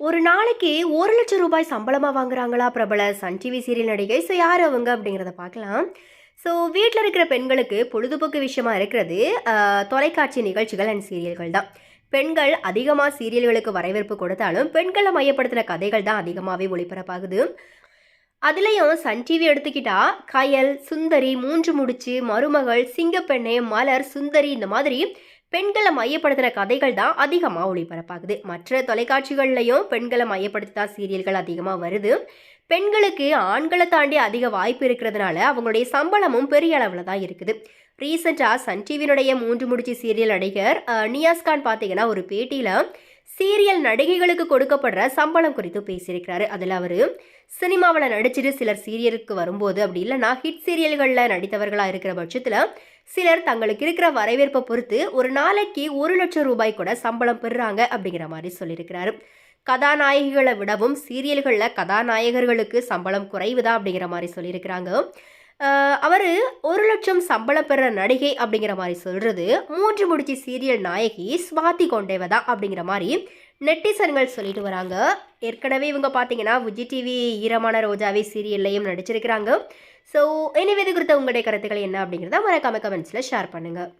ஒரு நாளைக்கு ஒரு லட்சம் ரூபாய் சம்பளமாக வாங்குறாங்களா பிரபல சன் டிவி சீரியல் நடிகை ஸோ யார் அவங்க அப்படிங்கிறத பார்க்கலாம். ஸோ வீட்டில் இருக்கிற பெண்களுக்கு பொழுதுபோக்கு விஷயமா இருக்கிறது தொலைக்காட்சி நிகழ்ச்சிகள் அண்ட் சீரியல்கள் தான். பெண்கள் அதிகமாக சீரியல்களுக்கு வரவேற்பு கொடுத்தாலும் பெண்களை மையப்படுத்தின கதைகள் தான் அதிகமாகவே ஒளிபரப்பாகுது. அதுலேயும் சன் டிவி எடுத்துக்கிட்டா கயல் சுந்தரி மூன்று முடிச்சு மருமகள் சிங்கப்பெண்ணே மலர் சுந்தரி இந்த மாதிரி பெண்களை மையப்படுத்தின கதைகள் தான் அதிகமாக ஒளிபரப்பாகுது. மற்ற தொலைக்காட்சிகள்லையும் பெண்களை மையப்படுத்தி தான் சீரியல்கள் அதிகமாக வருது. பெண்களுக்கு ஆண்களை தாண்டி அதிக வாய்ப்பு இருக்கிறதுனால அவங்களுடைய சம்பளமும் பெரிய அளவில் தான் இருக்குது. ரீசெண்டாக சன் டிவியினுடைய மூன்று முடிச்சு சீரியல் நடிகர் நியாஸ்கான் நியாஸ் கான் பார்த்தீங்கன்னா ஒரு பேட்டியில் சீரியல் நடிகைகளுக்கு கொடுக்கப்படுற சம்பளம் குறித்து பேசியிருக்கிறாரு. அதில் அவர் சினிமாவில் நடிச்சிட்டு சிலர் சீரியலுக்கு வரும்போது அப்படி இல்லைன்னா ஹிட் சீரியல்களில் நடித்தவர்களாக இருக்கிற பட்சத்தில் சிலர் தங்களுக்கு இருக்கிற வரவேற்பை பொறுத்து ஒரு நாளைக்கு ஒரு லட்சம் ரூபாய் கூட சம்பளம் பெறுறாங்க அப்படிங்கிற மாதிரி சொல்லியிருக்கிறாரு. கதாநாயகிகளை விடவும் சீரியல்களில் கதாநாயகர்களுக்கு சம்பளம் குறைவு தான் அப்படிங்கிற மாதிரி சொல்லியிருக்கிறாங்க. அவர் ஒரு லட்சம் சம்பளம் பெற நடிகை அப்படிங்கிற மாதிரி சொல்கிறது மூன்று முடிச்சு சீரியல் நாயகி ஸ்வாதி கொண்டேவதா தான் அப்படிங்கிற மாதிரி நெட்டிசன்கள் சொல்லிட்டு வராங்க. ஏற்கனவே இவங்க பார்த்தீங்கன்னா விஜய் டிவி ஈரமான ரோஜாவே சீரியல்லையும் நடிச்சிருக்கிறாங்க. ஸோ இனி இது குறித்த உங்களுடைய கருத்துக்கள் என்ன அப்படிங்கிறத மறக்காம கமெண்ட்ஸில் ஷேர் பண்ணுங்கள்